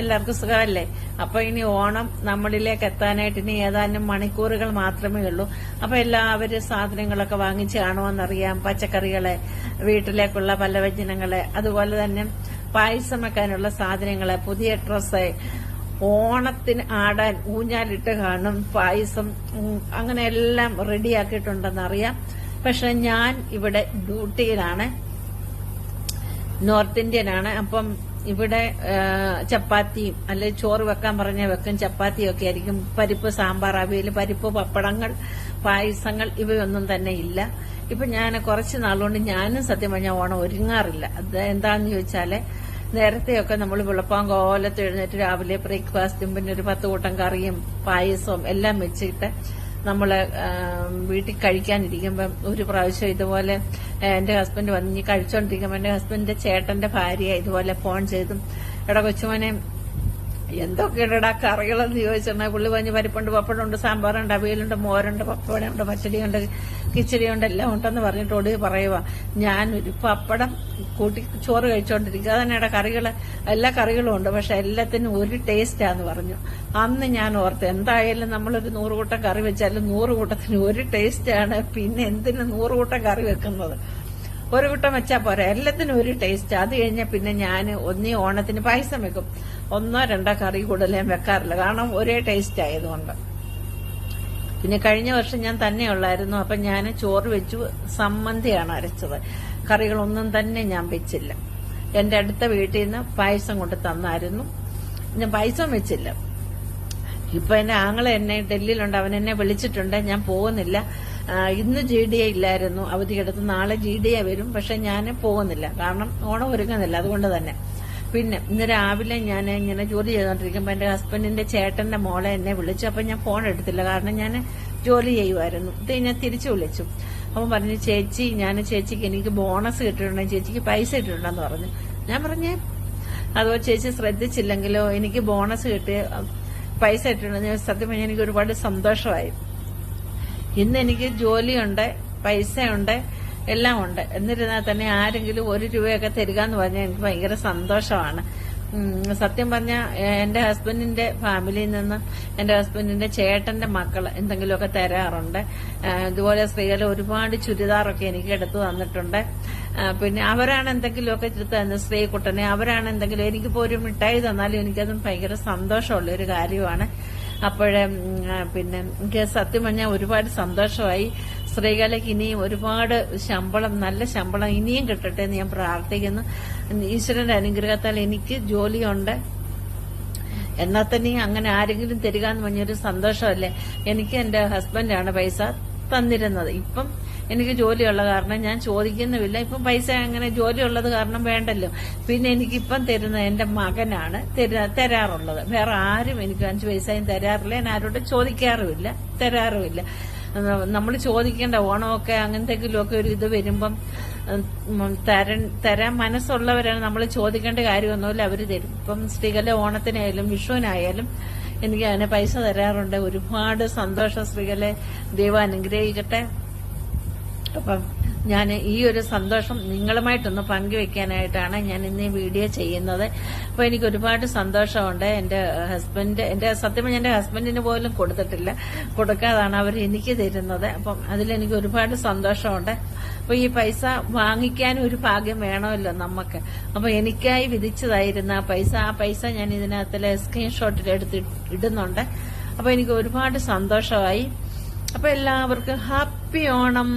എല്ലാവർക്കും സുഖമല്ലേ? അപ്പൊ ഇനി ഓണം നമ്മളിലേക്ക് എത്താനായിട്ട് ഇനി ഏതാനും മണിക്കൂറുകൾ മാത്രമേ ഉള്ളൂ. അപ്പൊ എല്ലാവരും സാധനങ്ങളൊക്കെ വാങ്ങിച്ച് കാണുമെന്നറിയാം. പച്ചക്കറികളെ വീട്ടിലേക്കുള്ള പലവ്യഞ്ജനങ്ങളെ അതുപോലെ തന്നെ പായസം വെക്കാനുള്ള സാധനങ്ങളെ പുതിയ ഡ്രസ്സ് ഓണത്തിന് ആടാൻ ഊഞ്ഞാലിട്ട് കാണും പായസം അങ്ങനെ എല്ലാം റെഡിയാക്കിയിട്ടുണ്ടെന്നറിയാം. പക്ഷെ ഞാൻ ഇവിടെ ഡ്യൂട്ടിയിലാണ് നോർത്ത് ഇന്ത്യൻ ആണ് അപ്പം ഇവിടെ ചപ്പാത്തിയും അല്ലെ ചോറ് വെക്കാൻ പറഞ്ഞ വെക്കും. ചപ്പാത്തിയും ഒക്കെ ആയിരിക്കും. പരിപ്പ് സാമ്പാർ അവയിൽ പരിപ്പ് പപ്പടങ്ങൾ പായസങ്ങൾ ഇവയൊന്നും തന്നെ ഇല്ല. ഇപ്പൊ ഞാൻ കുറച്ച് നാളുകൊണ്ട് ഞാനും സത്യം പറഞ്ഞാൽ ഓണം ഒരുങ്ങാറില്ല. അത് എന്താന്ന് ചോദിച്ചാൽ നേരത്തെയൊക്കെ നമ്മൾ വെളുപ്പാൻ കോലത്ത് എഴുന്നേറ്റ് രാവിലെ ബ്രേക്ക്ഫാസ്റ്റും പിന്നെ ഒരു പത്ത് കൂട്ടം കറിയും പായസവും എല്ലാം വെച്ചിട്ട് നമ്മൾ ആം, വീട്ടിൽ കഴിക്കാനിരിക്കുമ്പം ഒരു പ്രാവശ്യം ഇതുപോലെ എന്റെ ഹസ്ബൻഡ് വന്ന് ഇനി കഴിച്ചോണ്ടിരിക്കുമ്പോ എന്റെ ഹസ്ബൻഡിന്റെ ചേട്ടന്റെ ഭാര്യ ഇതുപോലെ ഫോൺ ചെയ്തും എടാ കൊച്ചുമോനെ എന്തൊക്കെയുണ്ടടാ കറികളെന്ന് ചോദിച്ചിട്ടുണ്ടെങ്കിൽ പുള്ളി പറഞ്ഞ് പരിപ്പുണ്ട് പപ്പടമുണ്ട് സാമ്പാറുണ്ട് അവിയലുണ്ട് മോരുണ്ട് പപ്പടമുണ്ട് പച്ചടിയുണ്ട് കിച്ചടിയുണ്ട് എല്ലാം ഉണ്ടെന്ന് പറഞ്ഞിട്ട് ഒടുവിൽ പറയുക ഞാനൊരു പപ്പടം കൂട്ടി ചോറ് കഴിച്ചോണ്ടിരിക്കുക അതന്നെയുടെ കറികൾ എല്ലാ കറികളും ഉണ്ട് പക്ഷെ എല്ലാത്തിനും ഒരു ടേസ്റ്റാന്ന് പറഞ്ഞു. അന്ന് ഞാൻ ഓർത്ത് എന്തായാലും നമ്മളൊരു നൂറ് കൂട്ടം കറി വെച്ചാലും നൂറ് കൂട്ടത്തിന് ഒരു ടേസ്റ്റാണ് പിന്നെ എന്തിനു നൂറ് കൂട്ടം കറി വെക്കുന്നത്? ഒരു കൂട്ടം വെച്ചാൽ പോരാ. എല്ലാത്തിനും ഒരു ടേസ്റ്റ് അത് കഴിഞ്ഞാൽ പിന്നെ ഞാൻ ഒന്നീ ഓണത്തിന് പായസം വെക്കും. ഒന്നോ രണ്ടോ കറി കൂടുതൽ ഞാൻ വെക്കാറില്ല. കാരണം ഒരേ ടേസ്റ്റ് ആയതുകൊണ്ട്. പിന്നെ കഴിഞ്ഞ വർഷം ഞാൻ തന്നെ ഉള്ളായിരുന്നു. അപ്പൊ ഞാൻ ചോറ് വെച്ചു. സമ്മന്തിയാണ് അരച്ചത്. കറികളൊന്നും തന്നെ ഞാൻ വെച്ചില്ല. എന്റെ അടുത്ത വീട്ടിൽ നിന്ന് പായസം കൊണ്ട് തന്നായിരുന്നു. ഞാൻ പായസം വെച്ചില്ല. ഇപ്പൊ എന്നെ ആങ്ങളെ എന്നെ ഡൽഹിയിലുണ്ട് അവൻ എന്നെ വിളിച്ചിട്ടുണ്ട് ഞാൻ പോകുന്നില്ല. ഇന്ന് ജി ഡി എ ഇല്ലായിരുന്നു അവധിയെടുത്ത് നാളെ ജി ഡി എ വരും പക്ഷെ ഞാൻ പോകുന്നില്ല. കാരണം ഓണം ഒരുങ്ങുന്നില്ല അതുകൊണ്ട് തന്നെ. പിന്നെ ഇന്ന് രാവിലെ ഞാൻ ഇങ്ങനെ ജോലി ചെയ്തുകൊണ്ടിരിക്കുമ്പോൾ എന്റെ ഹസ്ബൻഡിന്റെ ചേട്ടന്റെ മോളെ എന്നെ വിളിച്ചു അപ്പൊ ഞാൻ ഫോൺ എടുത്തില്ല. കാരണം ഞാൻ ജോലി ചെയ്യുമായിരുന്നു ഇത് ഞാൻ തിരിച്ചു വിളിച്ചു. അപ്പൊ പറഞ്ഞു ചേച്ചി ഞാൻ ചേച്ചിക്ക് എനിക്ക് ബോണസ് കിട്ടിയിട്ടുണ്ടെങ്കിൽ ചേച്ചിക്ക് പൈസ ഇട്ടിട്ടുണ്ടെന്ന് പറഞ്ഞു. ഞാൻ പറഞ്ഞേ അതോ ചേച്ചി ശ്രദ്ധിച്ചില്ലെങ്കിലോ? എനിക്ക് ബോണസ് കിട്ടി പൈസ ഇട്ടിട്ടുണ്ടെങ്കിൽ സത്യം പറഞ്ഞാൽ എനിക്ക് ഒരുപാട് സന്തോഷമായി. ഇന്ന് എനിക്ക് ജോലിയുണ്ട് പൈസയുണ്ട് എല്ലാം ഉണ്ട് എന്നിരുന്നാൽ തന്നെ ആരെങ്കിലും ഒരു രൂപയൊക്കെ തരിക എന്ന് പറഞ്ഞാൽ എനിക്ക് ഭയങ്കര സന്തോഷമാണ്. സത്യം പറഞ്ഞ എന്റെ ഹസ്ബൻഡിന്റെ ഫാമിലിയിൽ നിന്ന് എന്റെ ഹസ്ബൻഡിന്റെ ചേട്ടന്റെ മക്കൾ എന്തെങ്കിലുമൊക്കെ തരാറുണ്ട്. ഇതുപോലെ സ്ത്രീകൾ ഒരുപാട് ചുരിദാറൊക്കെ എനിക്ക് എടുത്തു തന്നിട്ടുണ്ട്. പിന്നെ അവരാണ് എന്തെങ്കിലുമൊക്കെ സ്ത്രീ കുട്ടനെ അവരാണ് എന്തെങ്കിലും എനിക്കിപ്പോ ഒരു മിഠായി തന്നാലും എനിക്കതും ഭയങ്കര സന്തോഷമുള്ള ഒരു കാര്യമാണ്. അപ്പോഴേ പിന്നെ എനിക്ക് സത്യം പറഞ്ഞാൽ ഒരുപാട് സന്തോഷമായി. സ്ത്രീകൾക്ക് ഇനിയും ഒരുപാട് ശമ്പളം നല്ല ശമ്പളം ഇനിയും കിട്ടട്ടെ എന്ന് ഞാൻ പ്രാർത്ഥിക്കുന്നു. ഈശ്വരന്റെ അനുഗ്രഹത്താൽ എനിക്ക് ജോലിയുണ്ട്. എന്നാൽ തന്നെ അങ്ങനെ ആരെങ്കിലും തരിക എന്ന് പറഞ്ഞൊരു സന്തോഷമല്ലേ? എനിക്ക് എന്റെ ഹസ്ബൻഡാണ് പൈസ തന്നിരുന്നത്. ഇപ്പം എനിക്ക് ജോലിയുള്ള കാരണം ഞാൻ ചോദിക്കുന്നുമില്ല. ഇപ്പം പൈസ അങ്ങനെ ജോലിയുള്ളത് കാരണം വേണ്ടല്ലോ. പിന്നെ എനിക്കിപ്പം തരുന്ന എന്റെ മകനാണ് തരാ- തരാറുള്ളത്. വേറെ ആരും എനിക്ക് അഞ്ചു പൈസയും തരാറില്ല. ഞാൻ ആരോടും ചോദിക്കാറുമില്ല. തരാറുമില്ല. നമ്മൾ ചോദിക്കേണ്ട ഓണമൊക്കെ അങ്ങനത്തെങ്കിലുമൊക്കെ ഒരു ഇത് വരുമ്പം തര തരൻ മനസ്സുള്ളവരാണ് നമ്മൾ ചോദിക്കേണ്ട കാര്യമൊന്നുമില്ല അവർ തരും. ഇപ്പം സ്ത്രീകളെ ഓണത്തിനായാലും വിഷുവിനായാലും എനിക്ക് അതിനെ പൈസ തരാറുണ്ട്. ഒരുപാട് സന്തോഷം സ്ത്രീകളെ ദൈവം അനുഗ്രഹിക്കട്ടെ. അപ്പം ഞാൻ ഈ ഒരു സന്തോഷം നിങ്ങളുമായിട്ടൊന്ന് പങ്കുവെക്കാനായിട്ടാണ് ഞാൻ ഇന്ന് ഈ വീഡിയോ ചെയ്യുന്നത്. അപ്പോൾ എനിക്ക് ഒരുപാട് സന്തോഷമുണ്ട്. എന്റെ ഹസ്ബൻഡ് എന്റെ സത്യം എന്റെ ഹസ്ബൻഡിന് പോലും കൊടുത്തിട്ടില്ല. കൊടുക്കാതാണ് അവർ എനിക്ക് തരുന്നത്. അപ്പം അതിലെനിക്ക് ഒരുപാട് സന്തോഷമുണ്ട്. അപ്പോൾ ഈ പൈസ വാങ്ങിക്കാൻ ഒരു ഭാഗ്യം വേണമല്ലോ നമുക്ക് അപ്പോൾ എനിക്കായി വിധിച്ചതായിരുന്ന ആ പൈസ ആ പൈസ ഞാൻ ഇതിനകത്തിലെ സ്ക്രീൻഷോട്ടിൽ എടുത്ത് ഇടുന്നുണ്ട്. അപ്പോൾ എനിക്ക് ഒരുപാട് സന്തോഷമായി. അപ്പോൾ എല്ലാവർക്കും ഹാപ്പി ഓണം.